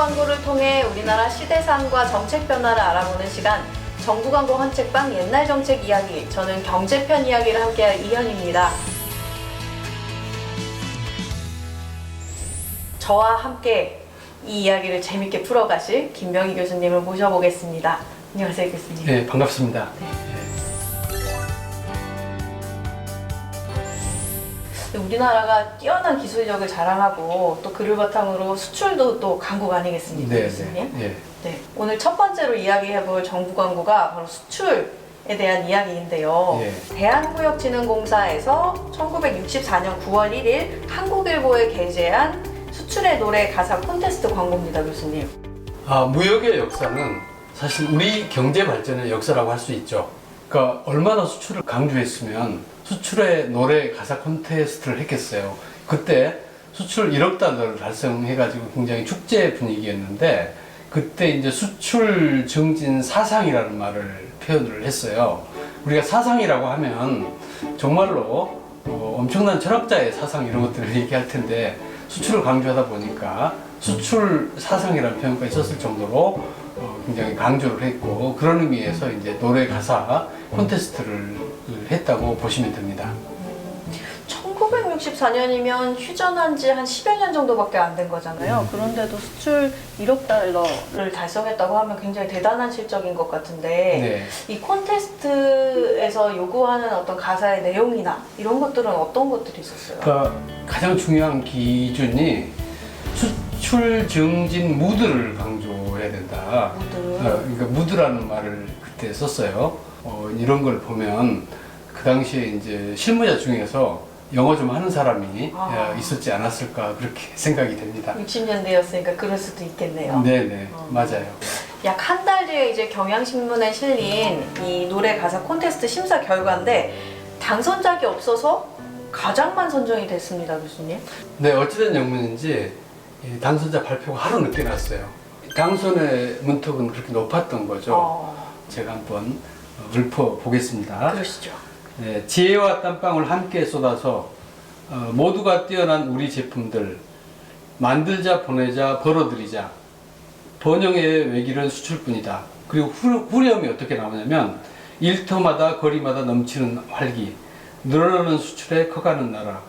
광고를 통해 우리나라 시대상과 정책 변화를 알아보는 시간 정부 광고 헌책방 옛날 정책 이야기 저는 경제편 이야기를 함께할 이현입니다. 저와 함께 이 이야기를 재밌게 풀어가실 김명희 교수님을 모셔보겠습니다. 안녕하세요 교수님. 네, 반갑습니다. 우리나라가 뛰어난 기술력을 자랑하고 또 그를 바탕으로 수출도 또 강국 아니겠습니까 네, 교수님? 네, 네. 네, 오늘 첫 번째로 이야기해볼 정부 광고가 바로 수출 에 대한 이야기인데요. 예. 대한무역진흥공사에서 1964년 9월 1일 한국일보에 게재한 수출의 노래 가사 콘테스트 광고입니다, 교수님. 아, 무역의 역사는 사실 우리 경제 발전의 역사라고 할 수 있죠. 그러니까 얼마나 수출을 강조했으면 수출의 노래 가사 콘테스트를 했겠어요. 그때 수출 1억 달러를 달성해가지고 굉장히 축제 분위기였는데 그때 이제 수출 증진 사상이라는 말을 표현을 했어요. 우리가 사상이라고 하면 정말로 어, 엄청난 철학자의 사상 이런 것들을 얘기할 텐데 수출을 강조하다 보니까 수출 사상이라는 표현가 있었을 정도로 어, 굉장히 강조를 했고 그런 의미에서 이제 노래 가사 콘테스트를 했다고 보시면 됩니다. 1964년이면 휴전한 지 한 10여 년 정도밖에 안 된 거잖아요. 그런데도 수출 1억 달러를 달성했다고 하면 굉장히 대단한 실적인 것 같은데 네. 이 콘테스트에서 요구하는 어떤 가사의 내용이나 이런 것들은 어떤 것들이 있었어요? 그러니까 가장 중요한 기준이 수출 증진 무드를 강조해야 된다. 무드. 어, 그러니까 무드라는 말을 그때 썼어요. 어, 이런 걸 보면 그 당시에 이제 실무자 중에서 영어 좀 하는 사람이 아. 어, 있었지 않았을까 그렇게 생각이 됩니다. 60년대였으니까 그럴 수도 있겠네요. 네네 어. 맞아요. 약 한 달 뒤에 이제 경향신문에 실린 이 노래 가사 콘테스트 심사 결과인데 당선작이 없어서 가장만 선정이 됐습니다, 교수님. 네 어찌된 영문인지 이 당선자 발표가 하루 늦게 났어요. 당선의 문턱은 그렇게 높았던 거죠. 어, 제가 한번 어, 읊어 보겠습니다. 그러시죠. 네, 지혜와 땀방울 함께 쏟아서 어, 모두가 뛰어난 우리 제품들 만들자 보내자 벌어들이자 번영의 외길은 수출뿐이다. 그리고 후, 후렴이 어떻게 나오냐면 일터마다 거리마다 넘치는 활기 늘어나는 수출에 커가는 나라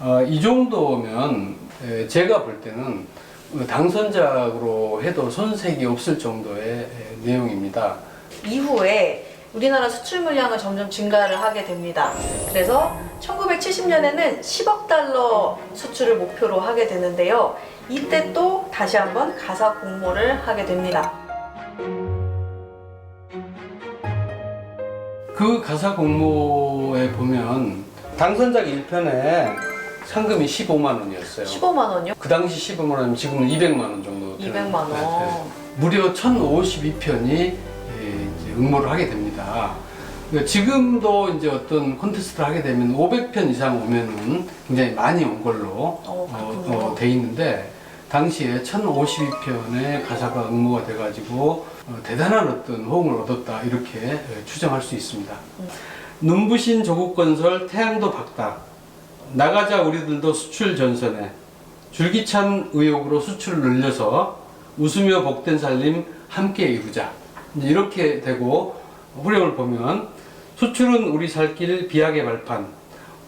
어, 이 정도면 에, 제가 볼 때는 어, 당선작으로 해도 손색이 없을 정도의 에, 내용입니다. 이후에 우리나라 수출 물량은 점점 증가를 하게 됩니다. 그래서 1970년에는 10억 달러 수출을 목표로 하게 되는데요. 이때 또 다시 한번 가사 공모를 하게 됩니다. 그 가사 공모에 보면 당선작 1편에 상금이 15만 원이었어요. 15만 원이요? 그 당시 15만 원이면 지금은 200만 원 정도 되는 200만 원. 무려 1052편이 응모를 하게 됩니다. 그러니까 지금도 이제 어떤 콘테스트를 하게 되면 500편 이상 오면은 굉장히 많이 온 걸로 어, 어, 그렇군요. 어, 돼 있는데 당시에 1052편의 가사가 응모가 돼가지고 어, 대단한 어떤 호응을 얻었다 이렇게 예, 추정할 수 있습니다. 눈부신 조국 건설 태양도 박다 나가자 우리들도 수출 전선에 줄기찬 의욕으로 수출을 늘려서 웃으며 복된 살림 함께 이루자 이제 이렇게 되고 후렴을 보면 수출은 우리 살 길 비약의 발판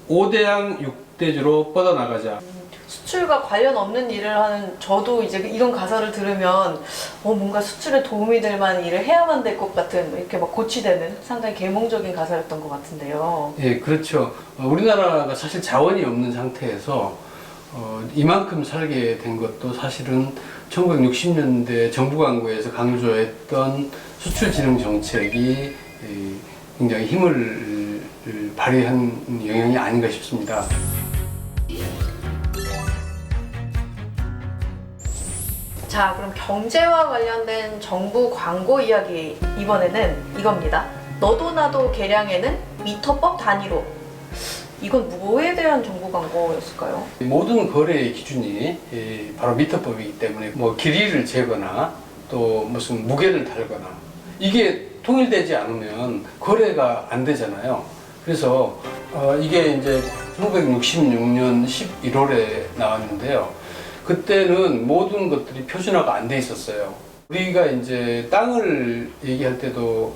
5대양 6대주로 뻗어나가자 수출과 관련 없는 일을 하는 저도 이제 이런 가사를 들으면 어, 뭔가 수출에 도움이 될 만한 일을 해야만 될 것 같은 이렇게 막 고취되는 상당히 계몽적인 가사였던 것 같은데요. 예, 그렇죠. 어, 우리나라가 사실 자원이 없는 상태에서 어, 이만큼 살게 된 것도 사실은 1960년대 정부 광고에서 강조했던 수출 진흥 정책이 이, 굉장히 힘을 발휘한 영향이 아닌가 싶습니다. 자, 그럼 경제와 관련된 정부 광고 이야기 이번에는 이겁니다. 너도 나도 계량에는 미터법 단위로. 이건 뭐에 대한 정부 광고였을까요? 모든 거래의 기준이 이, 바로 미터법이기 때문에 뭐 길이를 재거나 또 무슨 무게를 달거나 이게 통일되지 않으면 거래가 안 되잖아요. 그래서 어, 이게 이제 1966년 11월에 나왔는데요. 그때는 모든 것들이 표준화가 안 돼 있었어요. 우리가 이제 땅을 얘기할 때도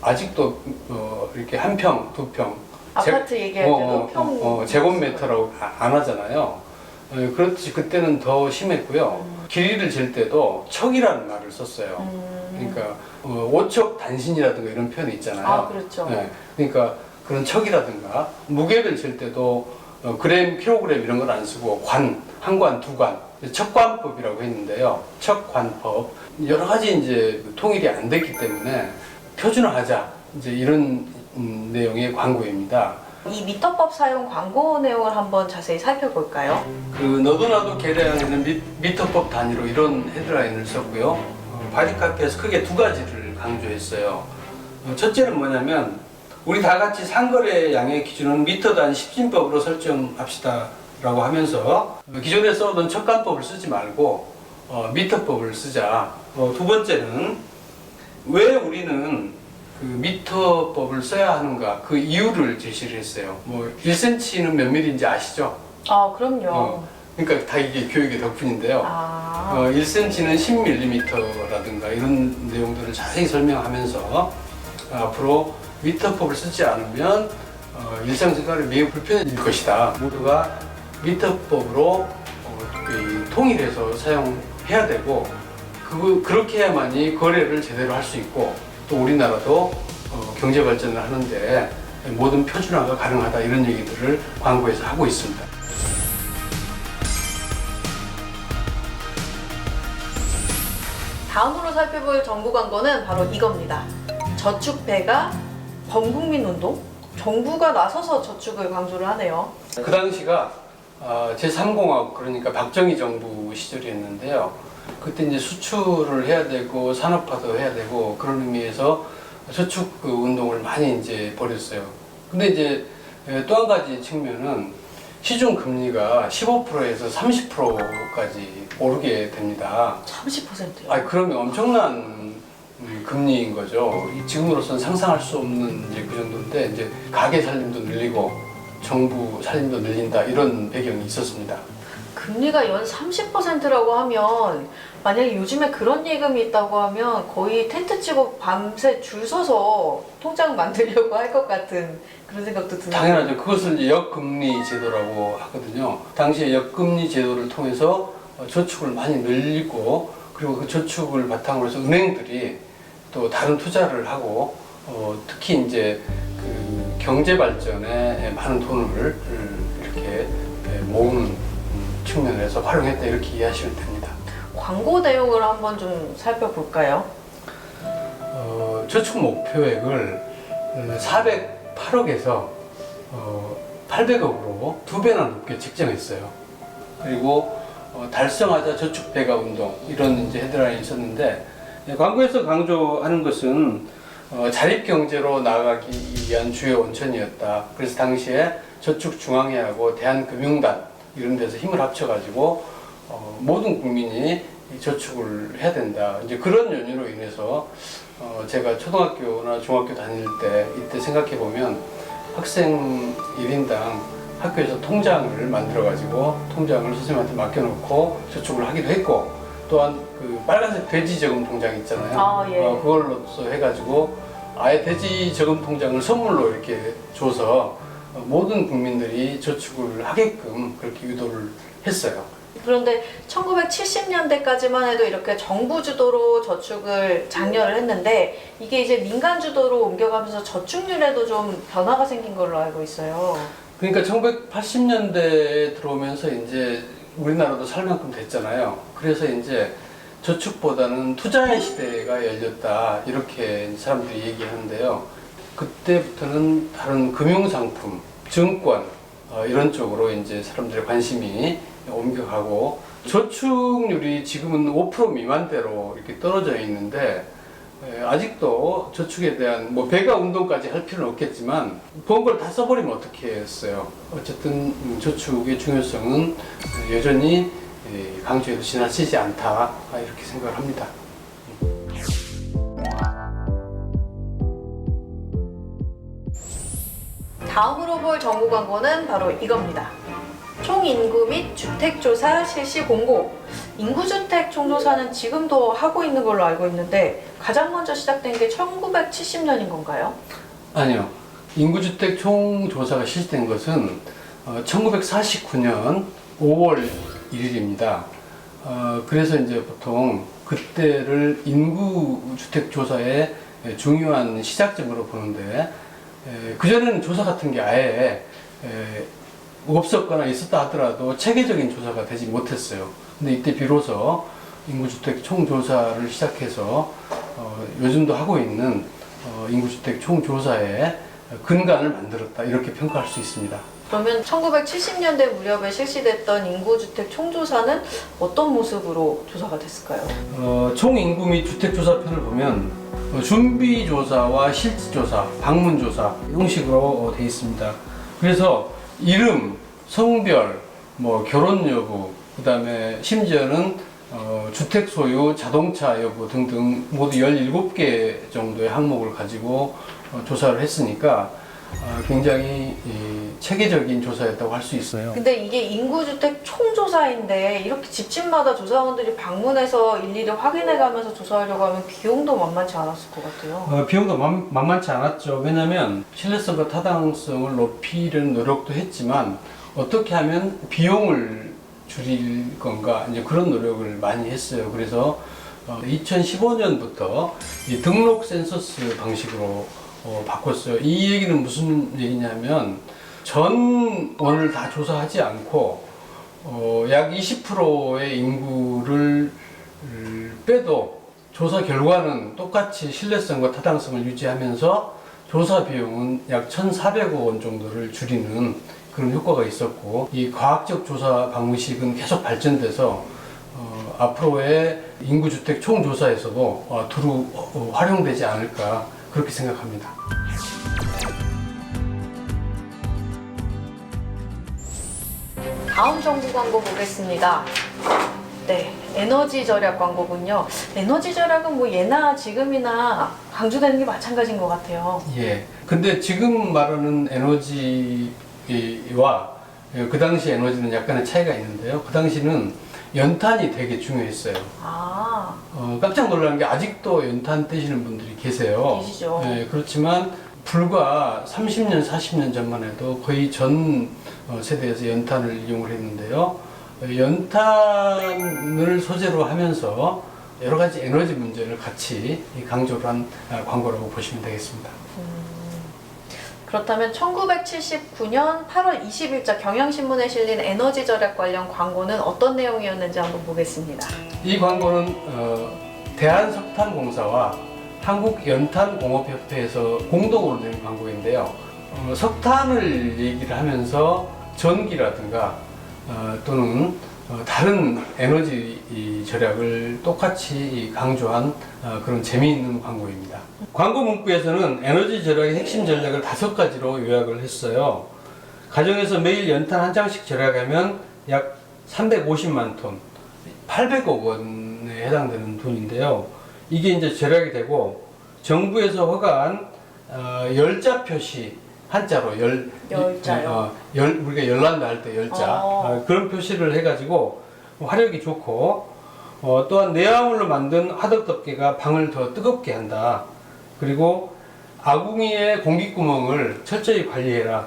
아직도 어, 이렇게 한 평, 두 평, 아파트 얘기할 어, 때도 어, 평 어, 어, 제곱미터라고 아- 안 하잖아요. 어, 그렇지 그때는 더 심했고요. 길이를 잴 때도 척이라는 말을 썼어요. 음. 그러니까 어, 오척 단신이라든가 이런 표현이 있잖아요. 아 그렇죠. 네, 그러니까 그런 척이라든가 무게를 잴 때도 어, 그램, 킬로그램 이런 걸 안 쓰고 관, 한 관, 두 관, 척관법이라고 했는데요. 척관법 여러 가지 이제 통일이 안 됐기 때문에 표준화하자 이제 이런 음, 내용의 광고입니다. 이 미터법 사용 광고 내용을 한번 자세히 살펴볼까요? 그 너도 나도 계량에는 미, 미터법 단위로 이런 헤드라인을 썼고요. 어, 바디카페에서 크게 두 가지를 강조했어요. 어, 첫째는 뭐냐면 우리 다 같이 상거래 양의 기준은 미터 단 10진법으로 설정합시다 라고 하면서 어, 기존에 써오던 척간법을 쓰지 말고 어, 미터법을 쓰자. 어, 두 번째는 왜 우리는 그 미터법을 써야 하는가 그 이유를 제시를 했어요. 뭐 1cm는 몇 밀리인지 아시죠? 아 그럼요. 어, 그러니까 다 이게 교육의 덕분인데요. 아 어, 1cm는 10mm라든가 이런 내용들을 자세히 설명하면서 앞으로 미터법을 쓰지 않으면 어, 일상생활에 매우 불편해질 것이다. 모두가 미터법으로 어, 이 통일해서 사용해야 되고 그, 그렇게 해야만이 거래를 제대로 할 수 있고 또 우리나라도 어, 경제 발전을 하는데 모든 표준화가 가능하다 이런 얘기들을 광고에서 하고 있습니다. 다음으로 살펴볼 정부 광고는 바로 이겁니다. 저축배가 범국민 운동? 정부가 나서서 저축을 강조를 하네요. 그 당시가 제3공화국 그러니까 박정희 정부 시절이었는데요. 그때 이제 수출을 해야 되고 산업화도 해야 되고 그런 의미에서 저축 그 운동을 많이 이제 벌였어요. 근데 이제 또 한 가지 측면은 시중 금리가 15%에서 30%까지 오르게 됩니다. 30%요. 아, 그러면 엄청난 음, 금리인 거죠. 이 지금으로서는 상상할 수 없는 이제 그 정도인데 이제 가계 살림도 늘리고 정부 살림도 늘린다 이런 배경이 있었습니다. 금리가 연 30%라고 하면 만약에 요즘에 그런 예금이 있다고 하면 거의 텐트 치고 밤새 줄 서서 통장 만들려고 할 것 같은 그런 생각도 드네요. 당연하죠. 이제 역금리 제도라고 하거든요. 당시에 역금리 제도를 통해서 어, 저축을 많이 늘리고 그리고 그 저축을 바탕으로 해서 은행들이 또 다른 투자를 하고 어, 특히 이제 그 경제 발전에 많은 돈을 음, 이렇게 예, 모으는 음, 측면에서 활용했다 이렇게 이해하시면 됩니다. 광고 내용을 한번 좀 살펴볼까요? 어, 저축 목표액을 408억에서 어, 800억으로 두 배나 높게 책정했어요. 그리고 어, 달성하자 저축 배가 운동 이런 이제 헤드라인이 있었는데 예, 광고에서 강조하는 것은 어, 자립 경제로 나아가기 위한 주요 원천이었다. 그래서 당시에 저축 중앙회하고 대한금융단 이런 데서 힘을 합쳐가지고 어, 모든 국민이 이 저축을 해야 된다. 이제 그런 연유로 인해서 어, 제가 초등학교나 중학교 다닐 때 이때 생각해 보면 학생 1인당 학교에서 통장을 만들어 가지고 통장을 선생님한테 맡겨놓고 저축을 하기도 했고 또한 그 빨간색 돼지 저금 통장 있잖아요. 아, 예. 어, 그걸로서 해가지고 아예 돼지 저금 통장을 선물로 이렇게 줘서 어, 모든 국민들이 저축을 하게끔 그렇게 유도를 했어요. 그런데 1970년대까지만 해도 이렇게 정부 주도로 저축을 장려를 했는데 이게 이제 민간 주도로 옮겨가면서 저축률에도 좀 변화가 생긴 걸로 알고 있어요. 그러니까 1980년대에 들어오면서 이제 우리나라도 살 만큼 됐잖아요. 그래서 이제 저축보다는 투자의 시대가 열렸다 이렇게 사람들이 얘기하는데요. 그때부터는 다른 금융상품, 증권 어, 이런 쪽으로 이제 사람들의 관심이 옮겨가고 저축률이 지금은 5% 미만대로 이렇게 떨어져 있는데 에, 아직도 저축에 대한 뭐 배가 운동까지 할 필요는 없겠지만 번 걸 다 써버리면 어떻게 했어요? 어쨌든 음, 저축의 중요성은 여전히 에, 강조해도 지나치지 않다 아, 이렇게 생각을 합니다. 다음으로 볼 정부 광고는 바로 이겁니다. 총인구 및 주택조사 실시 공고. 인구주택 총조사는 지금도 하고 있는 걸로 알고 있는데 가장 먼저 시작된 게 1970년인 건가요? 아니요. 인구주택 총조사가 실시된 것은 어, 1949년 5월 1일입니다. 어, 그래서 이제 보통 그때를 인구주택 조사의 중요한 시작점으로 보는데 그 전에는 조사 같은 게 아예 에, 없었거나 있었다 하더라도 체계적인 조사가 되지 못했어요. 근데 이때 비로소 인구주택 총조사를 시작해서 어, 요즘도 하고 있는 어, 인구주택 총조사의 근간을 만들었다 이렇게 평가할 수 있습니다. 그러면 1970년대 무렵에 실시됐던 인구주택 총조사는 어떤 모습으로 조사가 됐을까요? 어, 총인구 및 주택조사편을 보면 어, 준비 조사와 실지 조사, 방문 조사 형식으로 어, 되어 있습니다. 그래서 이름, 성별, 뭐 결혼 여부, 그 다음에 심지어는 어, 주택 소유, 자동차 여부 등등 모두 17개 정도의 항목을 가지고 어, 조사를 했으니까 어, 굉장히 이, 체계적인 조사였다고 할 수 있어요. 근데 이게 인구주택 총조사인데 이렇게 집집마다 조사원들이 방문해서 일일이 확인해가면서 조사하려고 하면 비용도 만만치 않았을 것 같아요. 어, 비용도 만, 만만치 않았죠. 왜냐하면 신뢰성과 타당성을 높이려는 노력도 했지만 어떻게 하면 비용을 줄일 건가 이제 그런 노력을 많이 했어요. 그래서 2015년부터 이 등록 센서스 방식으로 어, 바꿨어요. 이 얘기는 무슨 얘기냐면 전원을 다 조사하지 않고 어, 약 20%의 인구를 음, 빼도 조사 결과는 똑같이 신뢰성과 타당성을 유지하면서 조사 비용은 약 1,400억 원 정도를 줄이는 그런 효과가 있었고 이 과학적 조사 방식은 계속 발전돼서 어, 앞으로의 인구주택 총조사에서도 어, 두루 어, 활용되지 않을까 그렇게 생각합니다. 다음 정부 광고 보겠습니다. 네, 에너지 절약 광고군요. 에너지 절약은 뭐 예나 지금이나 강조되는 게 마찬가지인 것 같아요. 예. 근데 지금 말하는 에너지와 그 당시 에너지는 약간의 차이가 있는데요. 그 당시는 연탄이 되게 중요했어요. 아, 어, 깜짝 놀란 게 아직도 연탄 떼시는 분들이 계세요. 계시죠. 예, 그렇지만 불과 30년, 40년 전만 해도 거의 전 어, 세대에서 연탄을 이용을 했는데요. 어, 연탄을 소재로 하면서 여러 가지 에너지 문제를 같이 강조를 한 아, 광고라고 보시면 되겠습니다. 그렇다면 1979년 8월 20일자 경향신문에 실린 에너지 절약 관련 광고는 어떤 내용이었는지 한번 보겠습니다. 이 광고는 어, 대한석탄공사와 한국연탄공업협회에서 공동으로 낸 광고인데요. 어, 석탄을 얘기를 하면서 전기라든가 어, 또는 어, 다른 에너지 이 절약을 똑같이 강조한 어, 그런 재미있는 광고입니다. 광고 문구에서는 에너지 절약의 핵심 전략을 다섯 가지로 요약을 했어요. 가정에서 매일 연탄 한 장씩 절약하면 약 350만 톤, 800억 원에 해당되는 돈인데요. 이게 이제 절약이 되고 정부에서 허가한 어, 열자 표시 한자로 열 열자요? 어, 열 우리가 열난다 할 때 열자 어. 어, 그런 표시를 해가지고 화력이 좋고 어, 또한 내화물로 만든 화덕덮개가 방을 더 뜨겁게 한다. 그리고 아궁이의 공기구멍을 철저히 관리해라.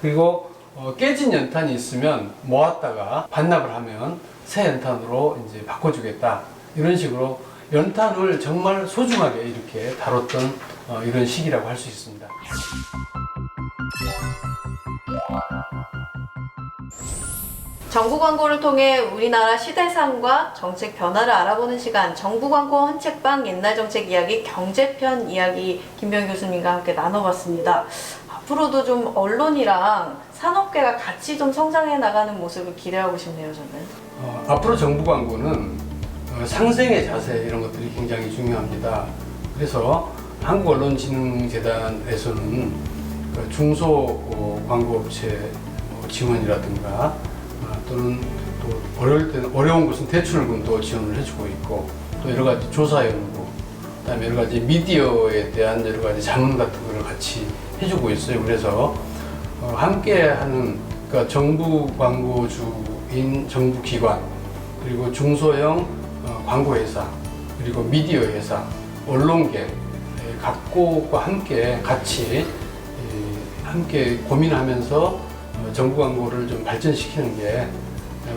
그리고 어, 깨진 연탄이 있으면 모았다가 반납을 하면 새 연탄으로 이제 바꿔주겠다. 이런 식으로 연탄을 정말 소중하게 이렇게 다뤘던 어, 이런 시기라고 할 수 있습니다. 정부 광고를 통해 우리나라 시대상과 정책 변화를 알아보는 시간 정부 광고 헌책방 옛날 정책 이야기 경제편 이야기 김병 교수님과 함께 나눠봤습니다. 앞으로도 좀 언론이랑 산업계가 같이 좀 성장해 나가는 모습을 기대하고 싶네요, 저는. 어, 앞으로 정부 광고는 어, 상생의 자세 이런 것들이 굉장히 중요합니다. 그래서 한국언론진흥재단에서는 그 중소 어, 광고업체 어, 지원이라든가 어, 또는 또 어려울 때는 어려운 곳은 대출금도 지원을 해주고 있고 또 여러 가지 조사 연구 그다음에 여러 가지 미디어에 대한 여러 가지 자문 같은 거를 같이 해주고 있어요. 그래서 어, 함께하는 그러니까 정부 광고주인 정부 기관 그리고 중소형 어, 광고 회사 그리고 미디어 회사 언론계 에, 각국과 함께 같이 이, 함께 고민하면서 어, 정부 광고를 좀 발전시키는 게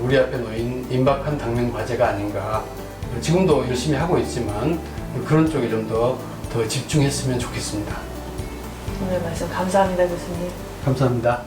우리 앞에 놓인 임박한 당면 과제가 아닌가. 지금도 열심히 하고 있지만 그런 쪽에 좀 더 더 집중했으면 좋겠습니다. 오늘 말씀 감사합니다, 교수님. 감사합니다.